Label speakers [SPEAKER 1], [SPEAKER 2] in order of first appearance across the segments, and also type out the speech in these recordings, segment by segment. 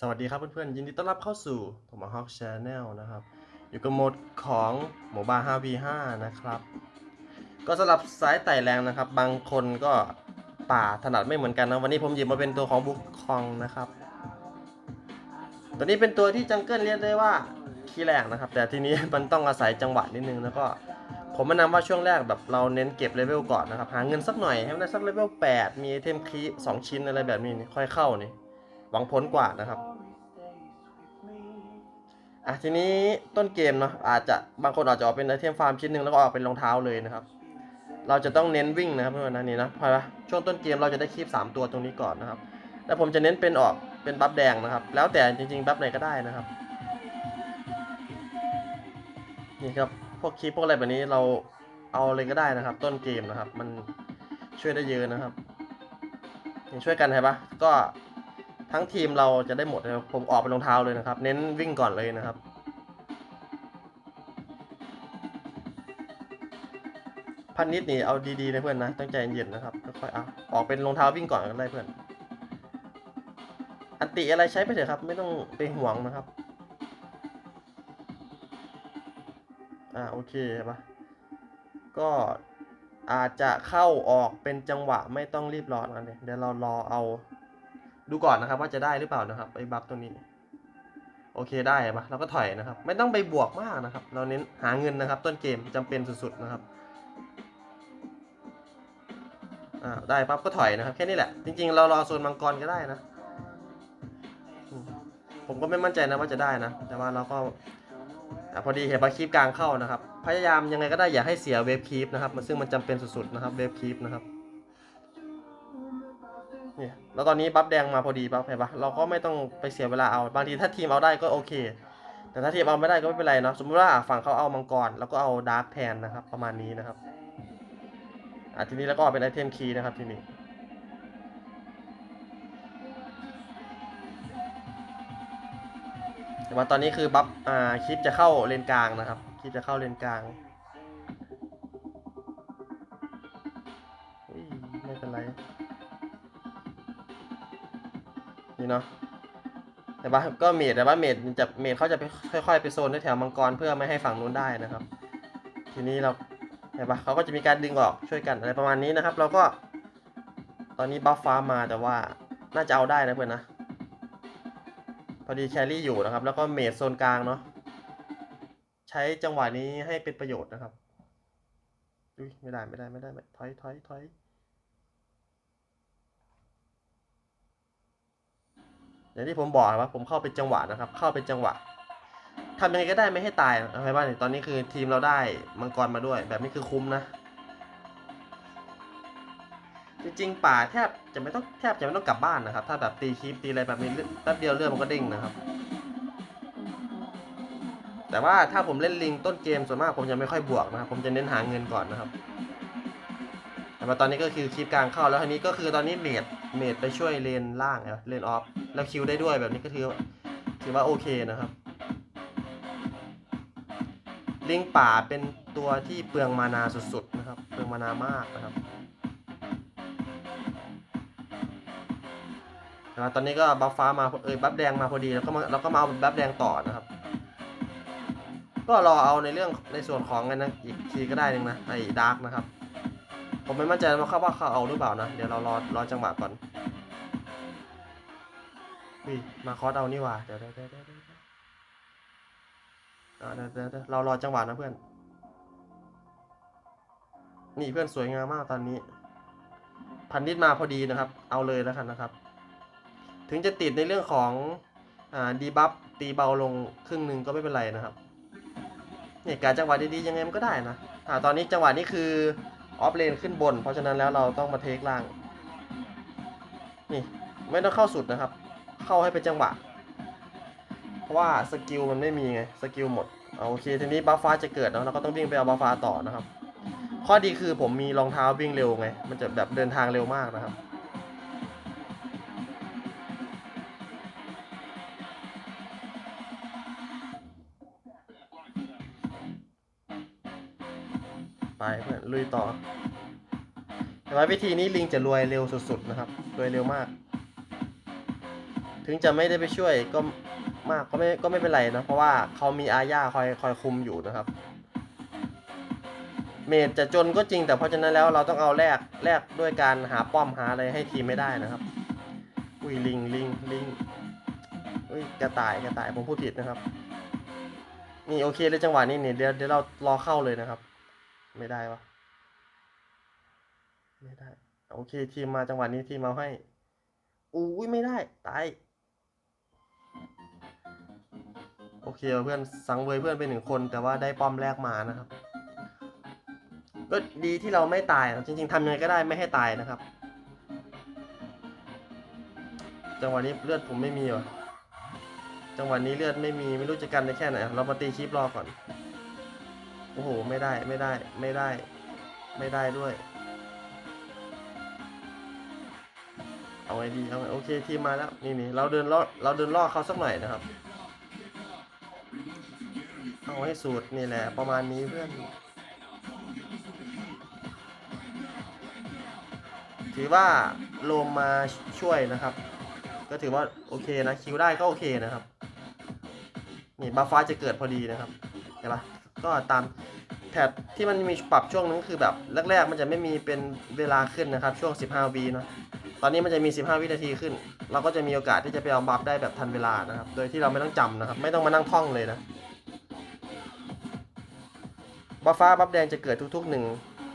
[SPEAKER 1] สวัสดีครับเพื่อนๆ ยินดีต้อนรับเข้าสู่ผมฮอกชาแนลนะครับ อยู่กับโหมดของโมบา 5v5 นะครับ ก็สำหรับสายไต่แรงนะครับ บางคนก็ป่าถนัดไม่เหมือนกันนะ วันนี้ผมหยิบมาเป็นตัวของบุคคองนะครับ ตัวนี้เป็นตัวที่จังเกิลเรียกได้ว่าขี้แรงนะครับ แต่ทีนี้มันต้องอาศัยจังหวะนิดนึงแล้วก็ผมแนะนำว่าช่วงแรกแบบเราเน้นเก็บเลเวลก่อนนะครับหาเงินสักหน่อยให้มันได้สักเลเวล8มีไอเทมคีสองชิ้นอะไรแบบนี้ค่อยเข้านี่หวังผลกว่านะครับ อะทีนี้ต้นเกมเนาะอาจจะบางคนอาจจะออกเป็นไอเทมฟาร์มชิ้นหนึ่งแล้วก็ออกเป็นรองเท้าเลยนะครับ เราจะต้องเน้นวิ่งนะครับเพื่อนนะนี่นะพอละช่วงต้นเกมเราจะได้คีบ3 ตัวตรงนี้ก่อนนะครับแล้วผมจะเน้นเป็นออกเป็นบัฟแดงนะครับ แล้วแต่จริงๆบัฟไหนก็ได้นะครับนี่ครับพวกคลิปพวกอะไรแบบนี้เราเอาเลยก็ได้นะครับ ต้นเกมนะครับ มันช่วยได้เยอะนะครับช่วยกันใช่ปะก็ ทั้งทีมเราจะได้หมดนะครับ ผมออกเป็นรองเท้าเลยนะครับ เน้นวิ่งก่อนเลยนะครับ พันนิดนี่เอาดีๆนะเพื่อนนะตั้งใจเย็นๆนะครับค่อยๆเอาออกเป็นรองเท้าวิ่งก่อนก็ได้เพื่อน อันติอะไรใช้ไปเถอะครับ ไม่ต้องไปห่วงนะครับ อ่าโอเคปะก็อาจจะเข้าออกเป็นจังหวะไม่ต้องรีบร้อนกันเลยเดี๋ยวเรารอเอา ดูก่อนนะครับว่าจะได้หรือเปล่านะครับไอ้บัฟตัวนี้ โอเคได้ปะเราก็ถอยนะครับ ไม่ต้องไปบวกมากนะครับ เราเน้นหาเงินนะครับ ต้นเกมจำเป็นสุดๆนะครับอ่าได้ปั๊บก็ถอยนะครับ แค่นี้แหละ จริง ๆ เรารอโซนมังกรก็ได้นะ ผมก็ไม่มั่นใจนะว่าจะได้นะ แต่ว่าเราก็พอดีเห็นว่าคลิปกลางเข้านะครับ พยายามยังไงก็ได้อย่าให้เสียเวฟคลิปนะครับมันซึ่งมันจำเป็นสุดๆนะครับเวฟคลิปนะครับ แล้วตอนนี้บัฟแดงมาพอดีปั๊บเห็นปะเราก็ไม่ต้องไปเสียเวลาเอา บางทีถ้าทีมเอาได้ก็โอเค แต่ถ้าทีมเอาไม่ได้ก็ไม่เป็นไรเนาะ สมมติว่าอะฝั่งเขาเอามังกรแล้วก็เอาดาร์กแทนนะครับ ประมาณนี้นะครับ อะทีนี้แล้วก็เอาเป็นไอเทมคีย์นะครับทีนี้แต่ว่าตอนนี้คือบัฟอ่าคลิปจะเข้าเลนกลางนะครับ คลิปจะเข้าเลนกลาง เนาะแต่ว่าก็เมดแต่ว่าเมดจะเมดเขาจะไปค่อยๆไปโซนแถวมังกรเพื่อไม่ให้ฝั่งนู้นได้นะครับ ทีนี้เราเห็นปะเขาก็จะมีการดึงออกช่วยกันอะไรประมาณนี้นะครับ เราก็ ตอนนี้บัฟฟ้ามาแต่ว่าน่าจะเอาได้นะเพื่อนนะ พอดีแครี่อยู่นะครับ แล้วก็เมดโซนกลางเนาะใช้จังหวะนี้ให้เป็นประโยชน์นะครับอุ้ยไม่ได้ไม่ได้ไม่ได้ไม่ถอยถอยถอย อย่างที่ผมบอกว่าผมเข้าเป็นจังหวะนะครับ เข้าเป็นจังหวะทำยังไงก็ได้ไม่ให้ตายอะไรบ้างตอนนี้คือทีมเราได้มังกรมาด้วย แบบนี้คือคุ้มนะ จริงๆ ป่าแทบจะไม่ต้องแทบจะไม่ต้องกลับบ้านนะครับ ถ้าแบบตีคลิปตีอะไรแบบนี้แป๊บเดียวเรื่องมันก็เด้งนะครับ แต่ว่าถ้าผมเล่นลิงต้นเกมส่วนมากผมจะไม่ค่อยบวกนะครับผมจะเน้นหาเงินก่อนนะครับแต่ว่าตอนนี้ก็คือคลิปกลางเข้าแล้วทีนี้ก็คือตอนนี้เมดเมดไปช่วยเลนล่างนะเลนออฟแล้วคิวได้ด้วยแบบนี้ก็ถือถือว่าโอเคนะครับ ลิงป่าเป็นตัวที่เปลืองมานาสุดๆนะครับ เปลืองมานามากนะครับนะตอนนี้ก็บัฟฟ้ามาเอยบัฟแดงมาพอดีแล้วก็มาแล้วก็มาเอาบัฟแดงต่อนะครับ ก็รอเอาในเรื่องในส่วนของกันนะอีกทีก็ได้หนึ่งนะไอ้ดาร์กนะครับ ผมไม่มั่นใจว่าเขาว่าเขาเอาหรือเปล่านะ เดี๋ยวเรารอรอจังหวะก่อนอุ้ยมาคอสเอานี่ว่าเดี๋ยวเดี๋ยวเดี๋ยวเดี๋ยวเดี๋ยวเดี๋ยวเดี๋ยวเดี๋ยวเรารอจังหวะนะเพื่อน นี่เพื่อนสวยงามมากตอนนี้ พันนิดมาพอดีนะครับ เอาเลยแล้วกันนะครับ ถึงจะติดในเรื่องของอ่าดีบัฟตีเบาลงครึ่งหนึ่งก็ไม่เป็นไรนะครับเนี่ยการจังหวะดีๆยังไงมันก็ได้นะอ่าตอนนี้จังหวะนี้คือ ออฟเลนขึ้นบน เพราะฉะนั้นแล้วเราต้องมาเทคล่าง นี่ ไม่ต้องเข้าสุดนะครับ เข้าให้เป็นจังหวะ เพราะว่าสกิลมันไม่มีไง สกิลหมดเอาโอเค ทีนี้บัฟฟ้าจะเกิดเนาะเราก็ต้องวิ่งไปเอาบัฟฟ้าต่อนะครับ ข้อดีคือผมมีรองเท้าวิ่งเร็วไง มันจะแบบเดินทางเร็วมากนะครับ ไปเพื่อนลุยต่อแต่ว่าวิธีนี้ลิงจะรวยเร็วสุดๆนะครับ รวยเร็วมาก ถึงจะไม่ได้ไปช่วยก็มากก็ไม่ก็ไม่เป็นไรนะเพราะว่าเขามีอาญาคอยคอยคุมอยู่นะครับ เมดจะจนก็จริง แต่เพราะฉะนั้นแล้วเราต้องเอาแลกแลกด้วยการหาป้อมหาอะไรให้ทีมไม่ได้นะครับ อุ้ยลิงลิงลิงอุ้ยกระต่ายกระต่ายผมพูดผิดนะครับ นี่โอเคเลยจังหวะนี้เนี่ยเดี๋ยวเดี๋ยวเรารอเข้าเลยนะครับ ไม่ได้วะไม่ได้ โอเค ทีมมาจังหวะนี้ทีมมาให้อุ้ยไม่ได้ ตาย โอเคเพื่อนสังเวยเพื่อนไปหนึ่งคนแต่ว่าได้ป้อมแรกมานะครับ ก็ดีที่เราไม่ตายจริง ๆทำยังไงก็ได้ไม่ให้ตายนะครับ จังหวะนี้เลือดผมไม่มีว่ะจังหวะนี้เลือดไม่มีไม่รู้จะกันได้แค่ไหน เรามาตีคลิปรอก่อน อ้โห ไม่ได้ไม่ได้ไม่ได้ ไม่ได้ด้วย เอาไงดีเอาไงโอเคทีมมาแล้วนี่นี่เราเดินล่อเราเดินล่อเขาสักหน่อยนะครับ เอาให้สูตรนี่แหละประมาณนี้เพื่อนถือว่าโลมมาช่วยนะครับ ก็ถือว่าโอเคนะคิวได้ก็โอเคนะครับ นี่บัฟฟ้าจะเกิดพอดีนะครับเห็นปะ ก็ตามแพทที่มันมีปรับช่วงนึงคือแบบแรกๆ มันจะไม่มีเป็นเวลาขึ้นนะครับ ช่วง 15วีเนาะตอนนี้มันจะมี 15 วินาทีขึ้น เราก็จะมีโอกาสที่จะไปเอาบัฟได้แบบทันเวลานะครับ โดยที่เราไม่ต้องจำนะครับ ไม่ต้องมานั่งท่องเลยนะบัฟฟ้าบัฟแดงจะเกิดทุกๆ1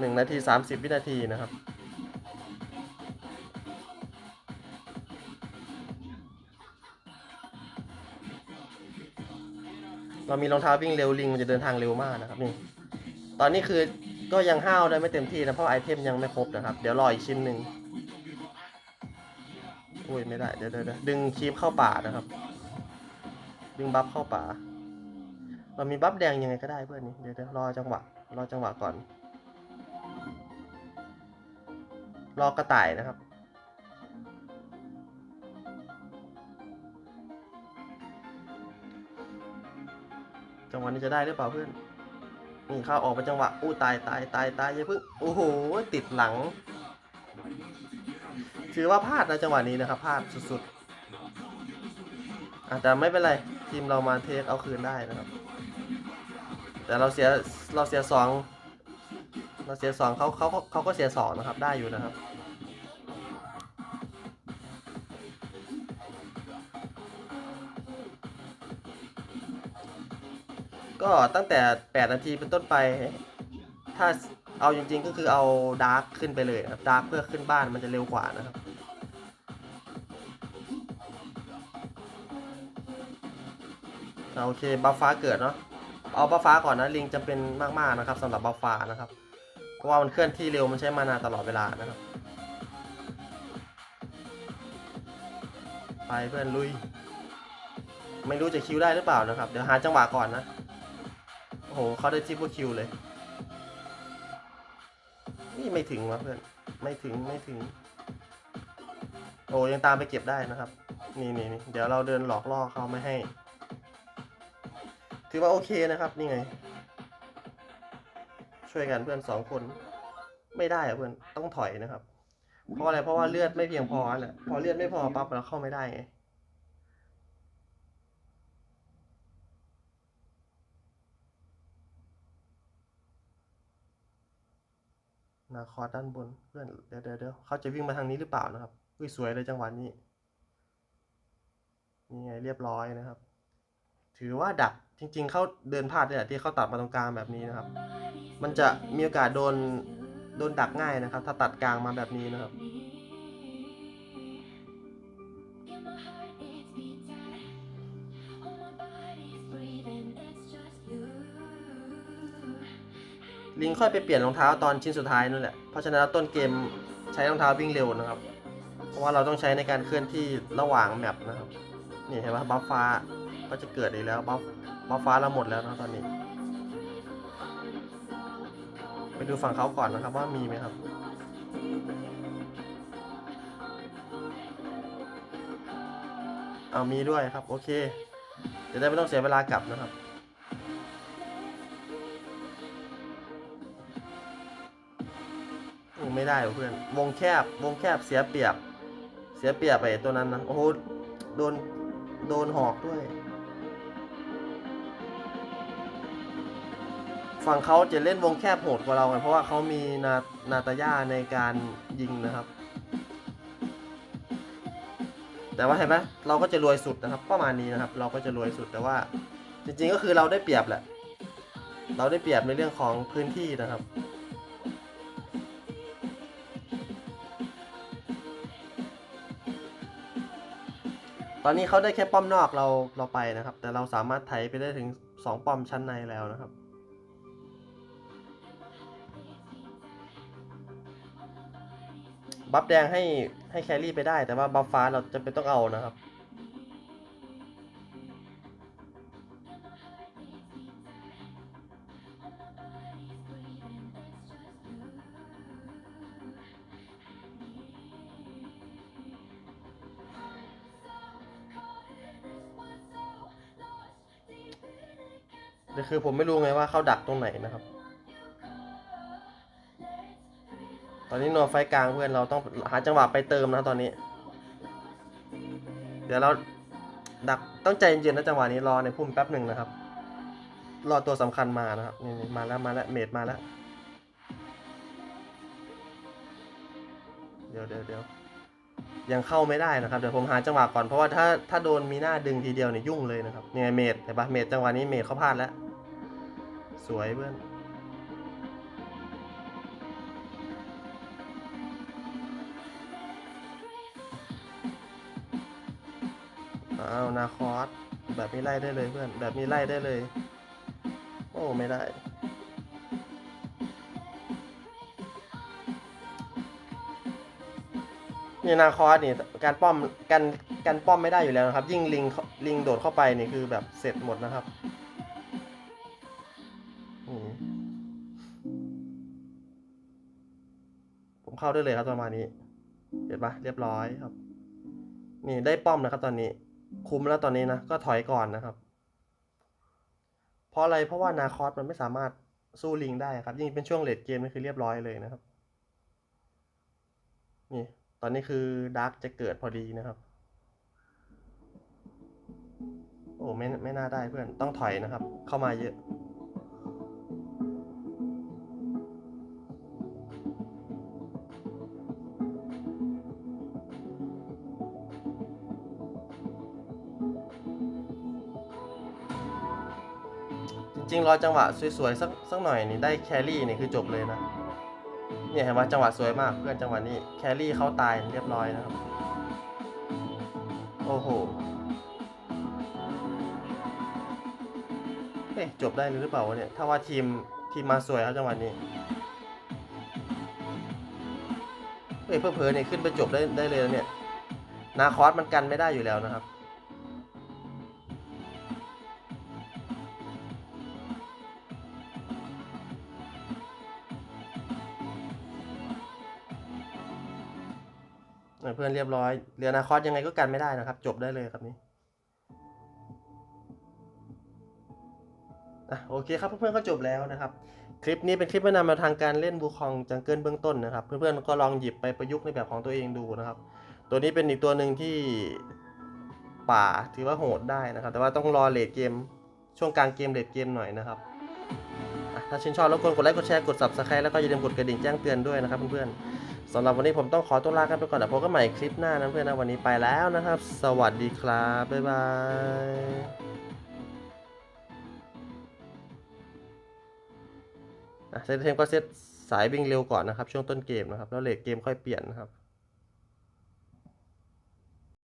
[SPEAKER 1] 1นาที 30 วินาทีนะครับ เรามีรองเท้าวิ่งเร็วลิงมันจะเดินทางเร็วมากนะครับนี่ ตอนนี้คือก็ยังห้าวได้ไม่เต็มที่นะเพราะไอเทมยังไม่ครบนะครับ เดี๋ยวรออีกชิ้นหนึ่งอุ้ยไม่ได้เดี๋ยวเดี๋ยวดึงคีบเข้าป่านะครับ ดึงบัฟเข้าป่า เรามีบัฟแดงยังไงก็ได้เพื่อนนี่เดี๋ยวเดี๋ยวรอจังหวะรอจังหวะก่อน รอกระต่ายนะครับ จังหวะนี้จะได้หรือเปล่าเพื่อนนี่เข้าออกไปจังหวะอู้ตายตายตายตายอย่าเพิ่งโอ้โหติดหลัง ถือว่าพลาดนะจังหวะนี้นะครับพลาดสุดๆอาจจะไม่เป็นไรทีมเรามาเทคเอาคืนได้นะครับ แต่เราเสียเราเสียสองเราเสียสองเขาเขาเขาก็เสียสองนะครับได้อยู่นะครับ ก็ตั้งแต่ 8 นาทีเป็นต้นไป ถ้าเอาจริงๆก็คือเอาดาร์กขึ้นไปเลยครับดาร์กเพื่อขึ้นบ้านมันจะเร็วกว่านะครับโอเคบัฟฟ้าเกิดเนาะเอาบัฟฟ้าก่อนนะลิงจำเป็นมากๆนะครับสำหรับบัฟฟ้านะครับเพราะว่ามันเคลื่อนที่เร็วมันใช้มานาตลอดเวลานะครับ ไปเพื่อนลุย ไม่รู้จะคิวได้หรือเปล่านะครับ เดี๋ยวหาจังหวะก่อนนะ เขาได้ทิปเปอร์คิวเลย นี่ไม่ถึงวะเพื่อน ไม่ถึงไม่ถึง โอ้ยังตามไปเก็บได้นะครับ นี่นี่นี่เดี๋ยวเราเดินหลอกล่อเขาไม่ให้ ถือว่าโอเคนะครับนี่ไง ช่วยกันเพื่อนสองคน ไม่ได้อะเพื่อนต้องถอยนะครับ เพราะอะไรเพราะว่าเลือดไม่เพียงพอแหละพอเลือดไม่พอปั๊บเราเข้าไม่ได้ไง นาคอด้านบนเพื่อนเดี๋ยวเดี๋ยวเดี๋ยวเขาจะวิ่งมาทางนี้หรือเปล่านะครับอุ้ยสวยเลยจังหวะนี้นี่ไงเรียบร้อยนะครับ ถือว่าดักจริง ๆ เขาเดินพลาดเนี่ยที่เขาตัดมาตรงกลางแบบนี้นะครับ มันจะมีโอกาสโดนโดนดักง่ายนะครับ ถ้าตัดกลางมาแบบนี้นะครับ ลิงค่อยไปเปลี่ยนรองเท้าตอนชิ้นสุดท้ายนั่นแหละ เพราะฉะนั้นต้นเกมใช้รองเท้าวิ่งเร็วนะครับ เพราะว่าเราต้องใช้ในการเคลื่อนที่ระหว่างแมปนะครับ นี่เห็นไหมบัฟฟ้าก็จะเกิดอีกแล้วบัฟบัฟฟ้าเราหมดแล้วนะตอนนี้ ไปดูฝั่งเขาก่อนนะครับว่ามีไหมครับเอามีด้วยครับ โอเค จะได้ไม่ต้องเสียเวลากลับนะครับ ไม่ได้เพื่อน วงแคบ วงแคบเสียเปรียบ เสียเปรียบไปตัวนั้นนะ โอ้โห โดน โดนหอกด้วย ฝั่งเขาจะเล่นวงแคบโหดกว่าเราไง เพราะว่าเขามีนานาตาย่าในการยิงนะครับ แต่ว่าเห็นไหมเราก็จะรวยสุดนะครับ ประมาณนี้นะครับ เราก็จะรวยสุด แต่ว่า จริงๆก็คือเราได้เปรียบแหละ เราได้เปรียบในเรื่องของพื้นที่นะครับ ตอนนี้เขาได้แค่ป้อมนอกเราเราไปนะครับ แต่เราสามารถไถไปได้ถึงสองป้อมชั้นในแล้วนะครับ บัฟแดงให้ให้แครี่ไปได้แต่ว่าบัฟฟ้าเราจะเป็นต้องเอานะครับ คือผมไม่รู้ไงว่าเขาดักตรงไหนนะครับ ตอนนี้โนไฟกลางเพื่อนเราต้องหาจังหวะไปเติมนะตอนนี้ เดี๋ยวเราดักต้องใจเย็นๆนะจังหวะนี้รอในพุ่มแป๊บหนึ่งนะครับ รอตัวสำคัญมานะครับนี่มาแล้วมาแล้วเมดมาแล้ว เดี๋ยวเดี๋ยวเดี๋ยวยังเข้าไม่ได้นะครับเดี๋ยวผมหาจังหวะก่อนเพราะว่าถ้าถ้าโดนมีหน้าดึงทีเดียวเนี่ยยุ่งเลยนะครับเนี่ยเมดเห็นปะเมดจังหวะนี้เมดเขาพลาดแล้ว สวยเพื่อนอ้าวนาคอสแบบนี้ไล่ได้เลยเพื่อน แบบนี้ไล่ได้เลย โอ้ไม่ได้นี่นาคอสนี่การป้อมกันกันป้อมไม่ได้อยู่แล้วนะครับ ยิ่งลิงลิงโดดเข้าไปนี่คือแบบเสร็จหมดนะครับ ผมเข้าได้เลยครับประมาณนี้ เห็นปะเรียบร้อยครับ นี่ได้ป้อมนะครับตอนนี้ คุ้มแล้วตอนนี้นะ ก็ถอยก่อนนะครับ เพราะอะไรเพราะว่านาคอสมันไม่สามารถสู้ลิงได้ครับ ยิ่งเป็นช่วงเลดเกมนี่คือเรียบร้อยเลยนะครับ นี่ ตอนนี้คือดาร์กจะเกิดพอดีนะครับ โอ้ไม่ไม่น่าได้เพื่อนต้องถอยนะครับ เข้ามาเยอะ จริงรอจังหวะสวยๆสักสักหน่อยนี่ได้แครี่นี่คือจบเลยนะ เนี่ยเห็นว่าจังหวะสวยมากเพื่อนจังหวะนี้แครี่เขาตายเรียบร้อยนะครับ โอ้โหเฮ้ยจบได้หรือเปล่าวะเนี่ย ถ้าว่าทีมทีมมาสวยครับจังหวะนี้เฮ้ยเพื่อเพอๆเนี่ยขึ้นไปจบได้ได้เลยนะเนี่ย นาคอสมันกันไม่ได้อยู่แล้วนะครับ เพื่อนเรียบร้อยเรือนาคอสยังไงก็กันไม่ได้นะครับ จบได้เลยครับนี้อะโอเคครับเพื่อนๆก็จบแล้วนะครับ คลิปนี้เป็นคลิปแนะนำแนวทางการเล่นบูคองจังเกิลเบื้องต้นนะครับ เพื่อนๆก็ลองหยิบไปประยุกต์ในแบบของตัวเองดูนะครับ ตัวนี้เป็นอีกตัวหนึ่งที่ป่าถือว่าโหดได้นะครับ แต่ว่าต้องรอเลดเกมช่วงกลางเกมเลดเกมหน่อยนะครับถ้าชื่นชอบรบกวนกดไลค์กดแชร์กด subscribe แล้วก็อย่าลืมกดกระดิ่งแจ้งเตือนด้วยนะครับเพื่อนๆ สำหรับวันนี้ผมต้องขอตัวลากันไปก่อนนะพบกันใหม่คลิปหน้านะเพื่อนนะวันนี้ไปแล้วนะครับ สวัสดีครับ บ๊ายบายอะเซตเทมก็เซตสายวิ่งเร็วก่อนนะครับ ช่วงต้นเกมนะครับ แล้วเลทเกมค่อยเปลี่ยนนะครับ